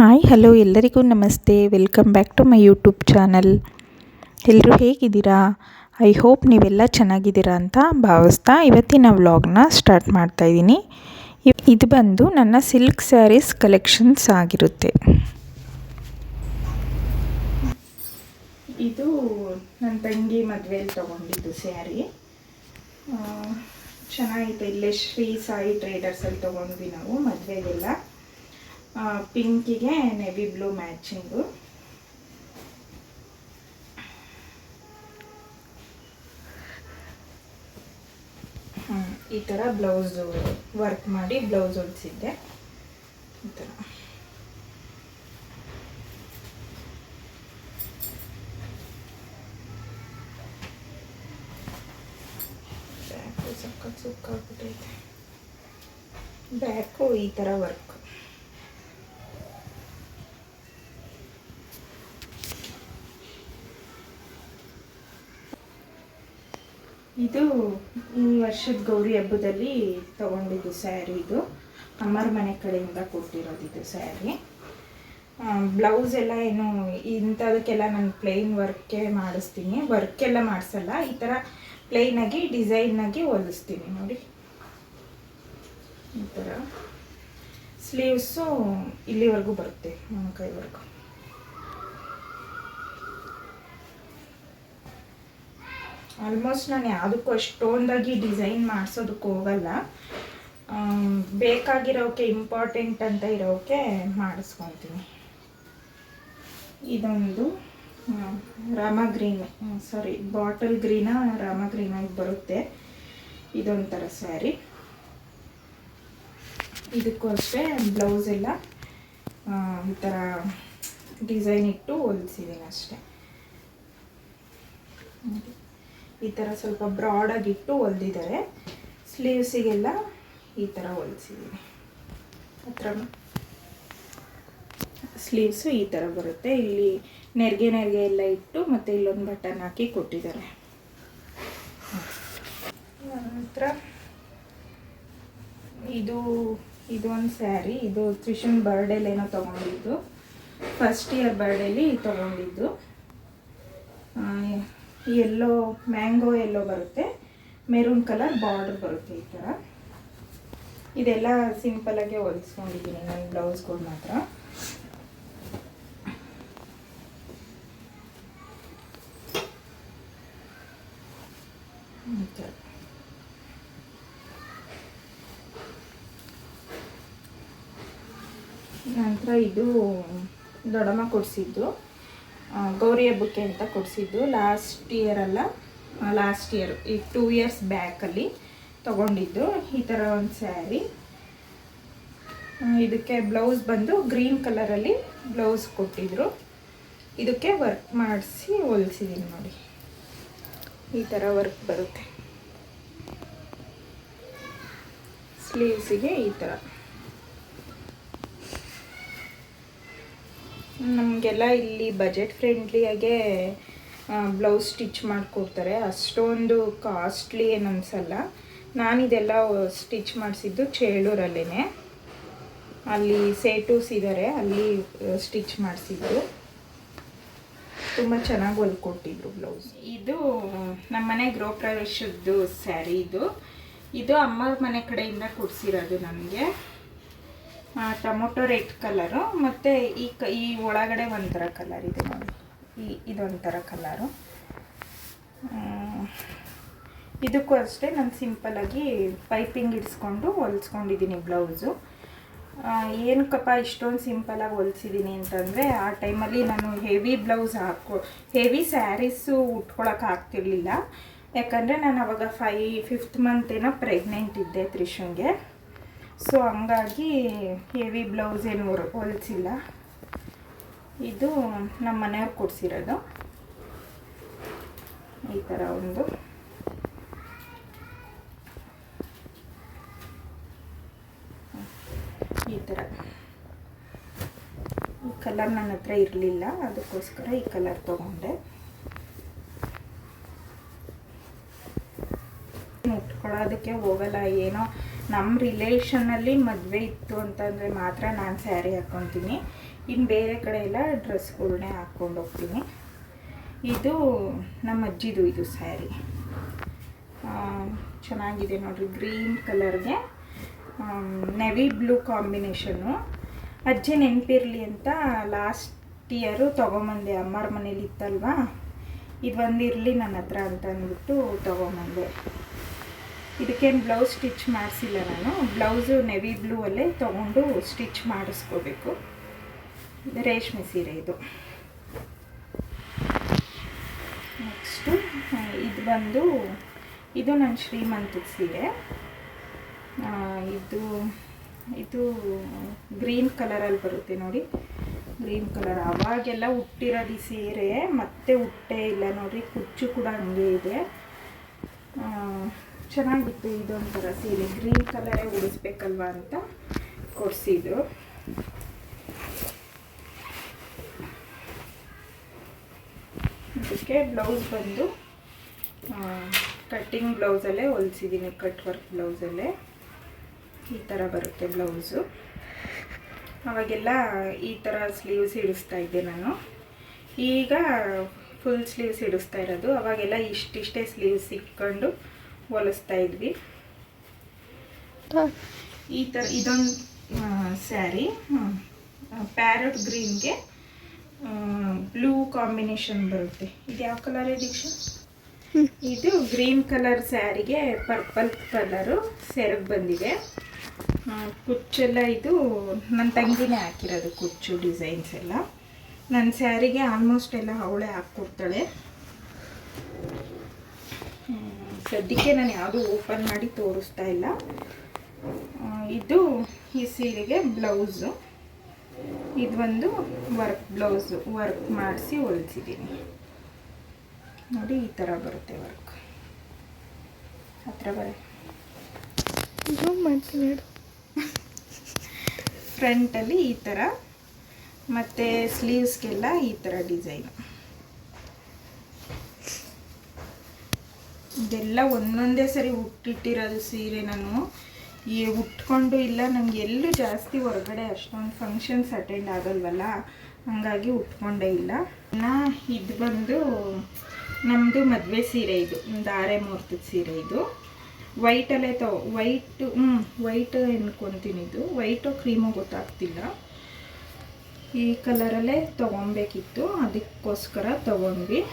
Hi, hello, ಎಲ್ಲರಿಗೂ ನಮಸ್ತೆ. Welcome back to my YouTube channel ಎಲ್ಲರೂ ಹೇಗಿದ್ದೀರಾ? ಐ ಹೋಪ್ ನೀವೆಲ್ಲ ಚೆನ್ನಾಗಿದ್ದೀರಾ ಅಂತ ಭಾವಿಸ್ತಾ ಇವತ್ತಿನ ವ್ಲಾಗ್ನ ಸ್ಟಾರ್ಟ್ ಮಾಡ್ತಾಯಿದ್ದೀನಿ ಇದು ಬಂದು ನನ್ನ ಸಿಲ್ಕ್ ಸ್ಯಾರೀಸ್ ಕಲೆಕ್ಷನ್ಸ್ ಆಗಿರುತ್ತೆ. ಇದು ನನ್ನ ತಂಗಿ ಮದುವೆಯಲ್ಲಿ ತೊಗೊಂಡಿದ್ದು ಸ್ಯಾರಿ ಚೆನ್ನಾಗಿದೆ. ಇಲ್ಲೇ ಶ್ರೀ ಸಾಯಿ ಟ್ರೇಡರ್ಸಲ್ಲಿ ತೊಗೊಂಡ್ವಿ ನಾವು ಮದುವೆಗೆಲ್ಲ. ಪಿಂಕಿಗೆ ನೆವಿ ಬ್ಲೂ ಮ್ಯಾಚಿಂಗು ಈ ಥರ ಬ್ಲೌಸು ವರ್ಕ್ ಮಾಡಿ ಬ್ಲೌಸ್ ಹೊಲಿಸಿದ್ದೆ ಈ ಥರ ಬ್ಯಾಕು ಸಖತ್ ಸುಕ್ಕಾಗ್ಬಿಟ್ಟೈತೆ. ಬ್ಯಾಕು ಈ ಥರ ವರ್ಕ್ ಇದು ಈ ವರ್ಷದ ಗೌರಿ ಹಬ್ಬದಲ್ಲಿ ತಗೊಂಡಿದ್ದು ಸ್ಯಾರಿ ಇದು. ಅಮ್ಮರ ಮನೆ ಕಡೆಯಿಂದ ಕೊಟ್ಟಿರೋದು ಇದು ಸ್ಯಾರಿ. ಬ್ಲೌಸ್ ಎಲ್ಲ ಏನು ಇಂಥದಕ್ಕೆಲ್ಲ ನಾನು ಪ್ಲೇನ್ ವರ್ಕೇ ಮಾಡಿಸ್ತೀನಿ. ವರ್ಕೆಲ್ಲ ಮಾಡಿಸಲ್ಲ. ಈ ಥರ ಪ್ಲೇನಾಗಿ ಡಿಸೈನಾಗಿ ಹೊಲಿಸ್ತೀನಿ ನೋಡಿ. ಈ ಥರ ಸ್ಲೀವ್ಸು ಇಲ್ಲಿವರೆಗೂ ಬರುತ್ತೆ ಮೊಣಕೈವರೆಗೂ ಆಲ್ಮೋಸ್ಟ್ ನಾನು ಯಾವುದಕ್ಕೂ ಅಷ್ಟೊಂದಾಗಿ ಡಿಸೈನ್ ಮಾಡಿಸೋದಕ್ಕೆ ಹೋಗಲ್ಲ. ಬೇಕಾಗಿರೋಕೆ ಇಂಪಾರ್ಟೆಂಟ್ ಅಂತ ಇರೋಕೆ ಮಾಡಿಸ್ಕೊತೀನಿ. ಇದೊಂದು Rama green sari bottle green Rama green ಆಗಿ ಬರುತ್ತೆ. ಇದೊಂಥರ ಸ್ಯಾರಿ ಇದಕ್ಕೂ ಅಷ್ಟೇ ಬ್ಲೌಸ್ ಎಲ್ಲ ಈ ಥರ ಡಿಸೈನ್ ಇಟ್ಟು ಹೊಲಿಸಿದ್ದೀನಿ ಅಷ್ಟೇ. ಈ ಥರ ಸ್ವಲ್ಪ ಬ್ರಾಡಾಗಿಟ್ಟು ಹೊಲ್ದಿದ್ದಾರೆ ಸ್ಲೀವ್ಸಿಗೆಲ್ಲ ಈ ಥರ ಹೊಲಿಸಿದ್ದೀನಿ ಹತ್ರ ಸ್ಲೀವ್ಸು ಈ ಥರ ಬರುತ್ತೆ. ಇಲ್ಲಿ ನೆರಿಗೆ ನೆರಿಗೆ ಎಲ್ಲ ಇಟ್ಟು ಮತ್ತು ಇಲ್ಲೊಂದು ಬಟನ್ ಹಾಕಿ ಕೊಟ್ಟಿದ್ದಾರೆ. ನಂತರ ಇದು ಇದೊಂದು ಸ್ಯಾರಿ ಇದು ತ್ರಿಷನ್ ಬರ್ಡೇಲೇನೋ ತೊಗೊಂಡಿದ್ದು. ಫಸ್ಟ್ ಇಯರ್ ಬರ್ಡೇಲಿ ತೊಗೊಂಡಿದ್ದು. ಎಲ್ಲೋ ಮ್ಯಾಂಗೋ ಎಲ್ಲೋ ಬರುತ್ತೆ. ಮೆರೂನ್ ಕಲರ್ ಬಾರ್ಡರ್ ಬರುತ್ತೆ ಈ ಥರ ಇದೆಲ್ಲ ಸಿಂಪಲಾಗೆ ಹೊಲಿಸ್ಕೊಂಡಿದ್ದೀನಿ ನನ್ನ ಬ್ಲೌಸ್ಗಳು ಮಾತ್ರ. ನಂತರ ಇದು ದೊಡ್ಡಮ್ಮ ಕೊಡಿಸಿದ್ದು. ಗೌರಿ ಹಬ್ಬಕ್ಕೆ ಅಂತ ಕೊಡಿಸಿದ್ದು ಲಾಸ್ಟ್ ಇಯರ್ ಅಲ್ಲ ಲಾಸ್ಟ್ ಇಯರ್ ಈ ಟೂ ಇಯರ್ಸ್ ಬ್ಯಾಕಲ್ಲಿ ತೊಗೊಂಡಿದ್ದು. ಈ ಥರ ಒಂದು ಸ್ಯಾರಿ ಇದಕ್ಕೆ ಬ್ಲೌಸ್ ಬಂದು ಗ್ರೀನ್ ಕಲರಲ್ಲಿ ಬ್ಲೌಸ್ ಕೊಟ್ಟಿದ್ರು. ಇದಕ್ಕೆ ವರ್ಕ್ ಮಾಡಿಸಿ ಹೊಲಿಸಿದ್ದೀನಿ ನೋಡಿ. ಈ ಥರ ವರ್ಕ್ ಬರುತ್ತೆ. ಸ್ಲೀವ್ಸಿಗೆ ಈ ಥರ ನಮಗೆಲ್ಲ ಇಲ್ಲಿ ಬಜೆಟ್ ಫ್ರೆಂಡ್ಲಿಯಾಗೆ ಬ್ಲೌಸ್ ಸ್ಟಿಚ್ ಮಾಡಿಕೊಡ್ತಾರೆ. ಅಷ್ಟೊಂದು ಕಾಸ್ಟ್ಲಿ ಏನು ಅನಿಸಲ್ಲ ನಾನಿದೆಲ್ಲ ಸ್ಟಿಚ್ ಮಾಡಿಸಿದ್ದು ಚೇಳೂರಲ್ಲೇ ಅಲ್ಲಿ ಸೇಟೂಸ್ ಇದ್ದಾರೆ ಅಲ್ಲಿ ಸ್ಟಿಚ್ ಮಾಡಿಸಿದ್ದು. ತುಂಬ ಚೆನ್ನಾಗಿ ಹೊಲ್ಕೊಟ್ಟಿದ್ರು ಬ್ಲೌಸ್ ಇದು ನಮ್ಮ ಮನೆ ಗೃಹ ಪ್ರವೇಶದ್ದು ಸ್ಯಾರಿ ಇದು. ಇದು ಅಮ್ಮ ಮನೆ ಕಡೆಯಿಂದ ಕೊಡಿಸಿರೋದು ನನಗೆ ಟೊಮೊಟೊ ರೆಡ್ ಕಲರು ಮತ್ತು ಈ ಕ, ಈ ಒಳಗಡೆ ಒಂಥರ ಕಲರ್ ಇದೆ ಈ, ಇದೊಂಥರ ಕಲರು. ಇದಕ್ಕೂ ಅಷ್ಟೇ ನಾನು ಸಿಂಪಲಾಗಿ ಪೈಪಿಂಗ್ ಇಡಿಸ್ಕೊಂಡು ಹೊಲಿಸ್ಕೊಂಡಿದ್ದೀನಿ ಬ್ಲೌಸು. ಏನಕ್ಕಪ್ಪ ಇಷ್ಟೊಂದು ಸಿಂಪಲಾಗಿ ಹೊಲಿಸಿದ್ದೀನಿ ಅಂತಂದರೆ ಆ ಟೈಮಲ್ಲಿ ನಾನು ಹೆವಿ ಬ್ಲೌಸ್ ಹಾಕೊ, ಹೆವಿ ಸ್ಯಾರೀಸು ಉಟ್ಕೊಳಕ್ಕೆ ಆಗ್ತಿರ್ಲಿಲ್ಲ. ಯಾಕಂದರೆ ನಾನು ಅವಾಗ ಫೈ ಫಿಫ್ತ್ ಮಂತ್ ಏನೋ ಪ್ರೆಗ್ನೆಂಟ್ ಇದ್ದೆ ತ್ರಿಷನ್ಗೆ ಸೊ ಹಂಗಾಗಿ ಹೆವಿ ಬ್ಲೌಸ್ ಏನು ಹೊಲಿಸಿಲ್ಲ. ಇದು ನಮ್ಮ ಮನೆಯವ್ರು ಕೊಡಿಸಿರೋದು. ಈ ಥರ ಒಂದು. ಈ ಥರ ಈ ಕಲರ್ ನನ್ನ ಹತ್ರ ಇರಲಿಲ್ಲ, ಅದಕ್ಕೋಸ್ಕರ ಈ ಕಲರ್ ತೊಗೊಂಡೆ. ಮುಟ್ಕೊಳ್ಳೋದಕ್ಕೆ ಹೋಗಲ್ಲ, ಏನೋ ನಮ್ಮ ರಿಲೇಷನಲ್ಲಿ ಮದುವೆ ಇತ್ತು ಅಂತಂದರೆ ಮಾತ್ರ ನಾನು ಸ್ಯಾರಿ ಹಾಕ್ಕೊತೀನಿ ಇನ್ನು ಬೇರೆ ಕಡೆ ಎಲ್ಲ ಡ್ರೆಸ್ಗಳನ್ನೇ ಹಾಕ್ಕೊಂಡು ಹೋಗ್ತೀನಿ. ಇದು ನಮ್ಮ ಅಜ್ಜಿದು ಇದು ಸ್ಯಾರಿ ಚೆನ್ನಾಗಿದೆ ನೋಡಿರಿ ಗ್ರೀನ್ ಕಲರ್ಗೆ ನೆವಿ ಬ್ಲೂ ಕಾಂಬಿನೇಷನ್ನು ಅಜ್ಜಿ ನೆನಪಿರಲಿ ಅಂತ ಲಾಸ್ಟ್ ಇಯರು ತೊಗೊಂಬಂದೆ, ಅಮ್ಮರ ಮನೇಲಿ ಇತ್ತಲ್ವಾ? ಇದು ಒಂದಿರಲಿ ನನ್ನ ಹತ್ರ ಅಂತ ಅಂದ್ಬಿಟ್ಟು ತೊಗೊಂಬಂದೆ. ಇದಕ್ಕೇನು ಬ್ಲೌಸ್ ಸ್ಟಿಚ್ ಮಾಡಿಸಿಲ್ಲ ನಾನು. ಬ್ಲೌಸು ನೆವಿ ಬ್ಲೂ ಅಲ್ಲೇ ತೊಗೊಂಡು ಸ್ಟಿಚ್ ಮಾಡಿಸ್ಕೋಬೇಕು. ರೇಷ್ಮೆ ಸೀರೆ ಇದು. ನೆಕ್ಸ್ಟು ಇದು ಬಂದು, ಇದು ನನ್ನ ಶ್ರೀಮಂತದ ಸೀರೆ. ಇದು ಇದು ಗ್ರೀನ್ ಕಲರಲ್ಲಿ ಬರುತ್ತೆ ನೋಡಿ. Green colour. ಅವಾಗೆಲ್ಲ ಹುಟ್ಟಿರೋದು ಈ ಸೀರೆ, ಮತ್ತೆ ಹುಟ್ಟೇ ಇಲ್ಲ ನೋಡಿ ಕುಚ್ಚು ಕೂಡ ಹಂಗೆ ಇದೆ. ಚೆನ್ನಾಗಿತ್ತು ಇದೊಂಥರ ಸೀರೆ. ಗ್ರೀನ್ ಕಲರೇ ಉಡಿಸ್ಬೇಕಲ್ವಾ ಅಂತ ಕೊಡಿಸಿದ್ರು. ಅದಕ್ಕೆ ಬ್ಲೌಸ್ ಬಂದು ಕಟ್ಟಿಂಗ್ ಬ್ಲೌಸಲ್ಲೇ ಹೊಲಿಸಿದ್ದೀನಿ ಕಟ್ ವರ್ಕ್ ಬ್ಲೌಸಲ್ಲೇ ಈ ಥರ ಬರುತ್ತೆ ಬ್ಲೌಸು ಅವಾಗೆಲ್ಲ ಈ ಥರ ಸ್ಲೀವ್ಸ್ ಹಿಡಿಸ್ತಾ ಇದ್ದೆ ನಾನು. ಈಗ ಫುಲ್ ಸ್ಲೀವ್ಸ್ ಹಿಡಿಸ್ತಾ ಇರೋದು. ಅವಾಗೆಲ್ಲ ಇಷ್ಟಿಷ್ಟೇ ಸ್ಲೀವ್ಸ್ ಇಟ್ಕೊಂಡು ಹೊಲಿಸ್ತಾ ಇದ್ವಿ. ಈ ಥರ ಇದೊಂದು ಸ್ಯಾರಿ ಪ್ಯಾರಟ್ ಗ್ರೀನ್ಗೆ ಬ್ಲೂ ಕಾಂಬಿನೇಷನ್ ಬರುತ್ತೆ. ಇದು ಯಾವ ಕಲರ್ ದೀಕ್ಷಾ? ಇದು ಗ್ರೀನ್ ಕಲರ್ ಸ್ಯಾರಿಗೆ ಪರ್ಪಲ್ ಕಲರು ಸೆರಗ್ ಬಂದಿದೆ. ಕುಚ್ಚೆಲ್ಲ ಇದು ನನ್ನ ತಂಗಿನೇ ಹಾಕಿರೋದು ಕುಚ್ಚು ಡಿಸೈನ್ಸ್ ಎಲ್ಲ. ನನ್ನ ಸ್ಯಾರಿಗೆ ಆಲ್ಮೋಸ್ಟ್ ಎಲ್ಲ ಅವಳೇ ಹಾಕ್ಕೊಡ್ತಾಳೆ. ಸದ್ಯಕ್ಕೆ ನಾನು ಯಾವುದು ಓಪನ್ ಮಾಡಿ ತೋರಿಸ್ತಾ ಇಲ್ಲ. ಇದು ಈ ಸೀರೆಗೆ ಬ್ಲೌಸು. ಇದು ಒಂದು ವರ್ಕ್ ಬ್ಲೌಸು ವರ್ಕ್ ಮಾಡಿಸಿ ಹೊಲಿಸಿದ್ದೀನಿ. ನೋಡಿ ಈ ಥರ ಬರುತ್ತೆ ವರ್ಕ್. ಹತ್ರ ಬರ ಫ್ರಂಟಲ್ಲಿ ಈ ಥರ ಮತ್ತು ಸ್ಲೀವ್ಸ್ಗೆಲ್ಲ ಈ ಥರ ಡಿಸೈನ್ ಇದೆಲ್ಲ ಒಂದೊಂದೇ ಸರಿ ಉಟ್ಟಿಟ್ಟಿರೋದು ಸೀರೆ ನಾನು. ಈ ಉಟ್ಕೊಂಡು ಇಲ್ಲ ನನಗೆ ಎಲ್ಲೂ ಜಾಸ್ತಿ ಹೊರಗಡೆ ಅಷ್ಟೊಂದು ಫಂಕ್ಷನ್ಸ್ ಅಟೆಂಡ್ ಆಗಲ್ವಲ್ಲ? ಹಾಗಾಗಿ ಉಟ್ಕೊಂಡೇ ಇಲ್ಲ. ನಾ ಇದು ಬಂದು ನಮ್ಮದು ಮದುವೆ ಸೀರೆ ಇದು ಧಾರೆ ಮುಹೂರ್ತದ ಸೀರೆ ಇದು. ವೈಟಲ್ಲೇ ತೊ ವೈಟು ಹ್ಞೂ ವೈಟ್ ಎನ್ಕೊತೀನಿ ಇದು. ವೈಟು ಕ್ರೀಮು ಗೊತ್ತಾಗ್ತಿಲ್ಲ. ಈ ಕಲರಲ್ಲೇ ತೊಗೊಬೇಕಿತ್ತು, ಅದಕ್ಕೋಸ್ಕರ ತೊಗೊಂಡ್ವಿ.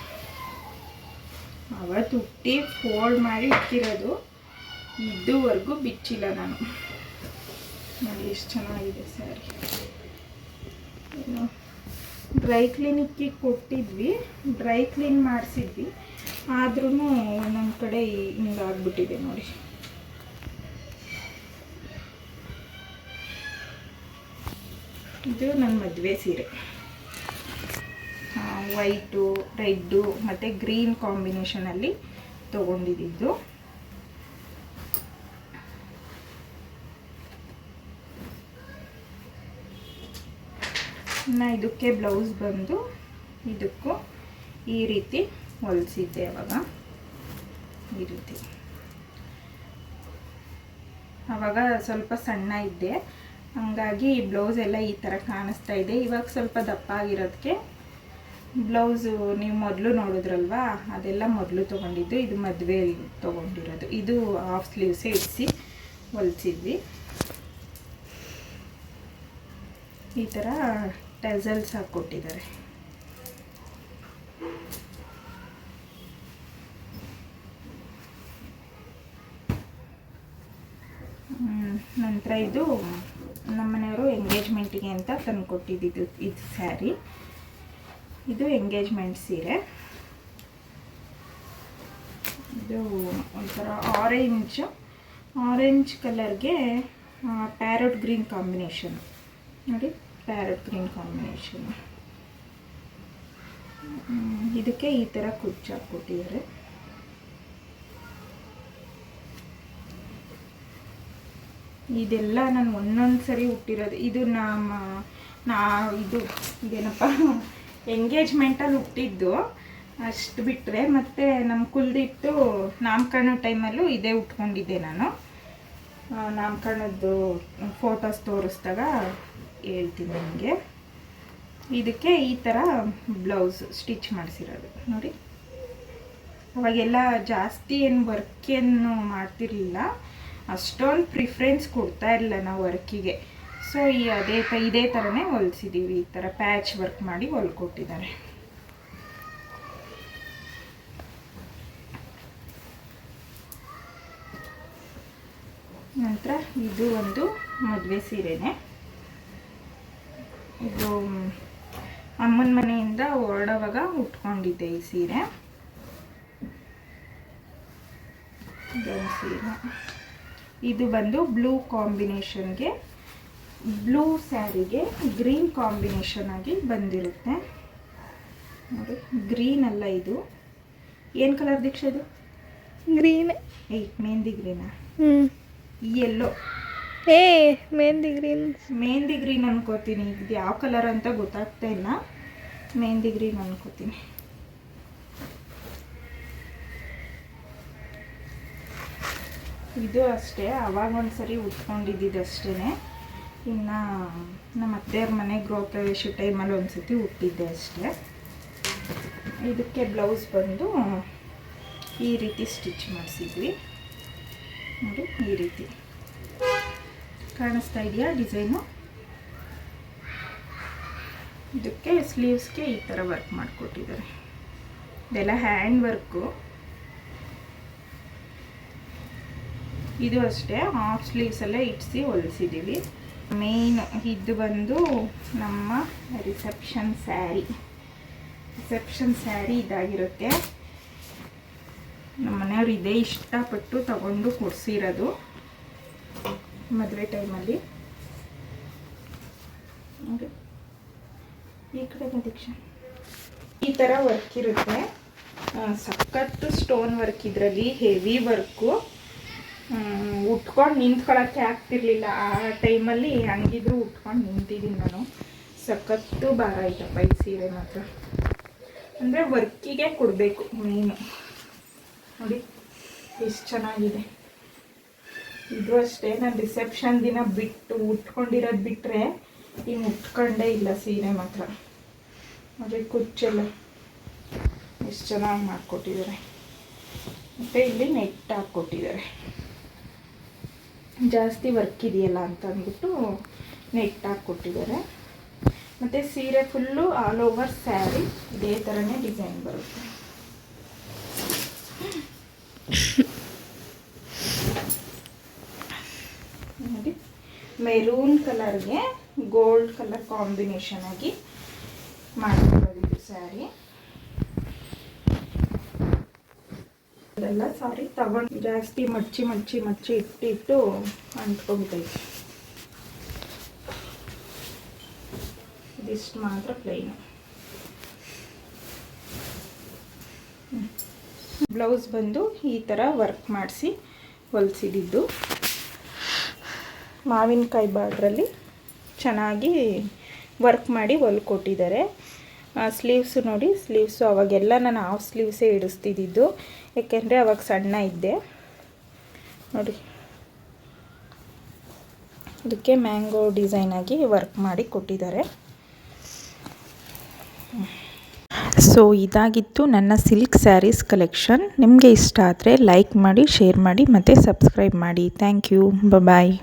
ಅವತ್ತು ಹುಟ್ಟಿ ಫೋಲ್ಡ್ ಮಾಡಿ ಇಟ್ಟಿರೋದು ಇದುವರೆಗೂ ಬಿಚ್ಚಿಲ್ಲ ನಾನು. ನನಗೆ ಎಷ್ಟು ಚೆನ್ನಾಗಿದೆ ಸ್ಯಾರಿ ಏನು ಡ್ರೈ ಕ್ಲೀನಿಕ್ಕಿಗೆ ಕೊಟ್ಟಿದ್ವಿ ಡ್ರೈ ಕ್ಲೀನ್ ಮಾಡಿಸಿದ್ವಿ. ಆದ್ರೂ ನಮ್ಮ ಕಡೆ ಹಿಂಗಾಗ್ಬಿಟ್ಟಿದೆ ನೋಡಿ. ಇದು ನನ್ನ ಮದುವೆ ಸೀರೆ. ವೈಟು, ರೆಡ್ಡು ಮತ್ತು ಗ್ರೀನ್ ಕಾಂಬಿನೇಷನಲ್ಲಿ ತೊಗೊಂಡಿದ್ದು. ಇನ್ನು ಇದಕ್ಕೆ ಬ್ಲೌಸ್ ಬಂದು ಇದಕ್ಕೂ ಈ ರೀತಿ ಹೊಲಿಸಿದ್ದೆ ಅವಾಗ. ಈ ರೀತಿ. ಆವಾಗ ಸ್ವಲ್ಪ ಸಣ್ಣ ಇದ್ದೆ. ಹಂಗಾಗಿ ಬ್ಲೌಸ್ ಎಲ್ಲ ಈ ಥರ ಕಾಣಿಸ್ತಾ ಇದೆ. ಇವಾಗ ಸ್ವಲ್ಪ ದಪ್ಪ ಆಗಿರೋದಕ್ಕೆ ಬ್ಲೌಸು ನೀವು ಮೊದಲು ನೋಡಿದ್ರಲ್ವಾ? ಅದೆಲ್ಲ ಮೊದಲು ತೊಗೊಂಡಿದ್ದು ಇದು ಮದುವೆ ತೊಗೊಂಡಿರೋದು. ಇದು ಹಾಫ್ ಸ್ಲೀವ್ಸೇ ಇಡಿಸಿ ಹೊಲಿಸಿದ್ವಿ. ಈ ಥರ ಟೆಸಲ್ಸ್ ಹಾಕ್ಕೊಟ್ಟಿದ್ದಾರೆ. ನಂತರ ಇದು ನಮ್ಮನೆಯವರು ಎಂಗೇಜ್ಮೆಂಟಿಗೆ ಅಂತ ತಂದು ಕೊಟ್ಟಿದ್ದು ಇದು ಸ್ಯಾರಿ ಇದು ಎಂಗೇಜ್ಮೆಂಟ್ ಸೀರೆ. ಇದು ಒಂಥರ ಆರೆಂಜ್ ಆರೆಂಜ್ ಕಲರ್ಗೆ ಪ್ಯಾರಟ್ ಗ್ರೀನ್ ಕಾಂಬಿನೇಷನ್ ನೋಡಿ ಪ್ಯಾರಟ್ ಗ್ರೀನ್ ಕಾಂಬಿನೇಷನ್ ಇದಕ್ಕೆ ಈ ಥರ ಕುಚ್ಚ ಹಾಕ್ಕೊಟ್ಟಿದ್ದಾರೆ. ಇದೆಲ್ಲ ನಾನು ಒಂದೊಂದು ಸರಿ ಹುಟ್ಟಿರೋದು. ಇದು ನಮ್ಮ, ನಾ, ಇದು, ಇದೇನಪ್ಪ? ಎಂಗೇಜ್ಮೆಂಟಲ್ಲಿ ಹುಟ್ಟಿದ್ದು. ಅಷ್ಟು ಬಿಟ್ಟರೆ ಮತ್ತು ನಮ್ಮ ಕುಲ್ದಿತ್ತು ನಾಮಕರಣ ಟೈಮಲ್ಲೂ ಇದೇ ಉಟ್ಕೊಂಡಿದ್ದೆ ನಾನು. ನಾಮಕರ್ಣದ್ದು ಫೋಟೋಸ್ ತೋರಿಸ್ದಾಗ ಹೇಳ್ತೀನಿ ನಿಮಗೆ. ಇದಕ್ಕೆ ಈ ಥರ ಬ್ಲೌಸ್ ಸ್ಟಿಚ್ ಮಾಡಿಸಿರೋದು. ನೋಡಿ. ಅವಾಗೆಲ್ಲ ಜಾಸ್ತಿ ಏನು ವರ್ಕೇನು ಮಾಡ್ತಿರ್ಲಿಲ್ಲ. ಅಷ್ಟೊಂದು ಪ್ರಿಫ್ರೆನ್ಸ್ ಕೊಡ್ತಾ ಇರಲಿಲ್ಲ ನಾವು ವರ್ಕಿಗೆ ಸೊ ಈ ಅದೇ ತ, ಇದೇ ಥರನೇ ಹೊಲ್ಸಿದ್ದೀವಿ ಈ ಥರ ಪ್ಯಾಚ್ ವರ್ಕ್ ಮಾಡಿ ಹೊಲ್ಕೊಟ್ಟಿದ್ದಾರೆ ನಂತರ ಇದು ಒಂದು ಮದುವೆ ಸೀರೆನೇ. ಇದು ಅಮ್ಮನ ಮನೆಯಿಂದ ಹೊರಡುವಾಗ ಉಟ್ಕೊಂಡಿದ್ದೆ ಈ ಸೀರೆ. ಸೀರೆ. ಇದು ಬಂದು ಬ್ಲೂ ಕಾಂಬಿನೇಷನ್ಗೆ ಬ್ಲೂ ಸ್ಯಾರಿಗೆ ಗ್ರೀನ್ ಕಾಂಬಿನೇಷನ್ ಆಗಿ ಬಂದಿರುತ್ತೆ. ನೋಡಿ ಗ್ರೀನ್ ಅಲ್ಲ ಇದು. ಏನು ಕಲರ್ ದೀಕ್ಷೆ ಇದು? ಗ್ರೀನ್. ಏಯ್ ಮೆಹಂದಿ ಗ್ರೀನಾ? ಹ್ಞೂ ಎಲ್ಲೋ ಏ ಮೆಹಂದಿ ಗ್ರೀನ್. ಮೆಹಂದಿ ಗ್ರೀನ್ ಅನ್ಕೋತೀನಿ. ಇದು ಯಾವ ಕಲರ್ ಅಂತ ಗೊತ್ತಾಗ್ತಾ ಇಲ್ಲ. ಮೆಹಂದಿ ಗ್ರೀನ್ ಅನ್ಕೋತೀನಿ. ಇದು ಅಷ್ಟೇ. ಅವಾಗ ಒಂದ್ಸರಿ ಉಟ್ಕೊಂಡಿದ್ದಿದ್ದು ಅಷ್ಟೇ ಇನ್ನು ನಮ್ಮ ಅತ್ತೆಯವ್ರ ಮನೆ ಗೃಹ ಪ್ರವೇಶ ಟೈಮಲ್ಲಿ ಒಂದ್ಸತಿ ಹುಟ್ಟಿದ್ದೆ ಅಷ್ಟೇ. ಇದಕ್ಕೆ ಬ್ಲೌಸ್ ಬಂದು ಈ ರೀತಿ ಸ್ಟಿಚ್ ಮಾಡಿಸಿದ್ವಿ. ನೋಡಿ, ಈ ರೀತಿ. ಕಾಣಿಸ್ತಾ ಇದೆಯಾ ಡಿಸೈನು? ಇದಕ್ಕೆ ಸ್ಲೀವ್ಸ್ಗೆ ಈ ಥರ ವರ್ಕ್ ಮಾಡಿಕೊಟ್ಟಿದ್ದಾರೆ. ಇದೆಲ್ಲ ಹ್ಯಾಂಡ್ ವರ್ಕು. ಇದು ಅಷ್ಟೇ, ಹಾಫ್ ಸ್ಲೀವ್ಸಲ್ಲೇ ಇಟ್ಸಿ ಹೊಲಿಸಿದ್ದೀವಿ. ಮೇಯ್ನ್ ಇದು ಬಂದು ನಮ್ಮ ರಿಸೆಪ್ಷನ್ ಸ್ಯಾರಿ ರಿಸೆಪ್ಷನ್ ಸ್ಯಾರಿ ಇದಾಗಿರುತ್ತೆ. ನಮ್ಮ ಮನೆಯವ್ರು ಇದೇ ಇಷ್ಟಪಟ್ಟು ತಗೊಂಡು ಕೊಡಿಸಿರೋದು ಮದುವೆ ಟೈಮಲ್ಲಿ ಈ ಕಡೆ ದೀಕ್ಷಾ. ಈ ಥರ ವರ್ಕ್ ಇರುತ್ತೆ. ಸಖತ್ತು ಸ್ಟೋನ್ ವರ್ಕ್ ಇದರಲ್ಲಿ ಹೆವಿ ವರ್ಕು ಉಟ್ಕೊಂಡು ನಿಂತ್ಕೊಳ್ಳೋಕ್ಕೆ ಆಗ್ತಿರ್ಲಿಲ್ಲ. ಆ ಟೈಮಲ್ಲಿ ಹಂಗಿದ್ರು ಉಟ್ಕೊಂಡು ನಿಂತಿದ್ದೀನಿ ನಾನು. ಸಖತ್ತು ಭಾರ ಆಯ್ತಪ್ಪ ಈ ಸೀರೆ ಮಾತ್ರ. ಅಂದರೆ ವರ್ಕಿಗೆ ಕೊಡಬೇಕು ಮೇನು. ನೋಡಿ, ಎಷ್ಟು ಚೆನ್ನಾಗಿದೆ. ಇದು ಅಷ್ಟೇ, ನಾನು ರಿಸೆಪ್ಷನ್ ದಿನ ಬಿಟ್ಟು ಉಟ್ಕೊಂಡಿರೋದು ಬಿಟ್ಟರೆ ಇನ್ನು ಉಟ್ಕೊಂಡೇ ಇಲ್ಲ ಸೀರೆ ಮಾತ್ರ. ನೋಡಿ ಕುಚ್ಚೆಲ್ಲ. ಎಷ್ಟು ಚೆನ್ನಾಗಿ ಮಾಡಿಕೊಟ್ಟಿದ್ದಾರೆ. ಮತ್ತು ಇಲ್ಲಿ ನೆಟ್ ಹಾಕ್ಕೊಟ್ಟಿದ್ದಾರೆ. ಜಾಸ್ತಿ ವರ್ಕ್ ಇದೆಯಲ್ಲ ಅಂತ ಅಂದ್ಬಿಟ್ಟು ನೆಟ್ ಹಾಕ್ಕೊಟ್ಟಿದ್ದಾರೆ ಮತ್ತು ಸೀರೆ ಫುಲ್ಲು ಆಲ್ ಓವರ್ ಸ್ಯಾರಿ ಇದೇ ಥರನೇ ಡಿಸೈನ್ ಬರುತ್ತೆ. ನೋಡಿ ಮೆರೂನ್ ಕಲರ್ಗೆ ಗೋಲ್ಡ್ ಕಲರ್ ಕಾಂಬಿನೇಷನ್ ಆಗಿ ಮಾಡಿರೋದು ಸ್ಯಾರಿ ಅದೆಲ್ಲ ಸಾರಿ ತಗೊಂಡು ಜಾಸ್ತಿ ಮಡ್ಚಿ ಮಡ್ಚಿ ಮಡ್ಚಿ ಇಟ್ಟಿಟ್ಟು ಅಂಟ್ಕೊಂಬಿಟ್ಟೈತೆ ಇದಿಷ್ಟು ಮಾತ್ರ ಪ್ಲೈನು ಬ್ಲೌಸ್ ಬಂದು ಈ ಥರ ವರ್ಕ್ ಮಾಡಿಸಿ ಹೊಲಿಸಿದ್ದು ಮಾವಿನಕಾಯಿ ಬಾಡ್ರಲ್ಲಿ ಚೆನ್ನಾಗಿ ವರ್ಕ್ ಮಾಡಿ ಹೊಲ್ಕೊಟ್ಟಿದ್ದಾರೆ. ಸ್ಲೀವ್ಸು ನೋಡಿ ಸ್ಲೀವ್ಸು ಅವಾಗೆಲ್ಲ ನಾನು ಹಾಫ್ ಸ್ಲೀವ್ಸೇ ಇಡಿಸ್ತಿದ್ದಿದ್ದು. ಏಕೆಂದರೆ ಅವಾಗ ಸಣ್ಣ ಇದ್ದೆ. ನೋಡಿ. ಅದಕ್ಕೆ ಮ್ಯಾಂಗೋ ಡಿಸೈನ್ ಆಗಿ ವರ್ಕ್ ಮಾಡಿ ಕೊಟ್ಟಿದ್ದಾರೆ. ಸೊ ಇದಾಗಿತ್ತು ನನ್ನ ಸಿಲ್ಕ್ ಸ್ಯಾರೀಸ್ ಕಲೆಕ್ಷನ್ ನಿಮಗೆ ಇಷ್ಟ ಆದರೆ ಲೈಕ್ ಮಾಡಿ ಶೇರ್ ಮಾಡಿ, ಮತ್ತು ಸಬ್ಸ್ಕ್ರೈಬ್ ಮಾಡಿ. Thank you bye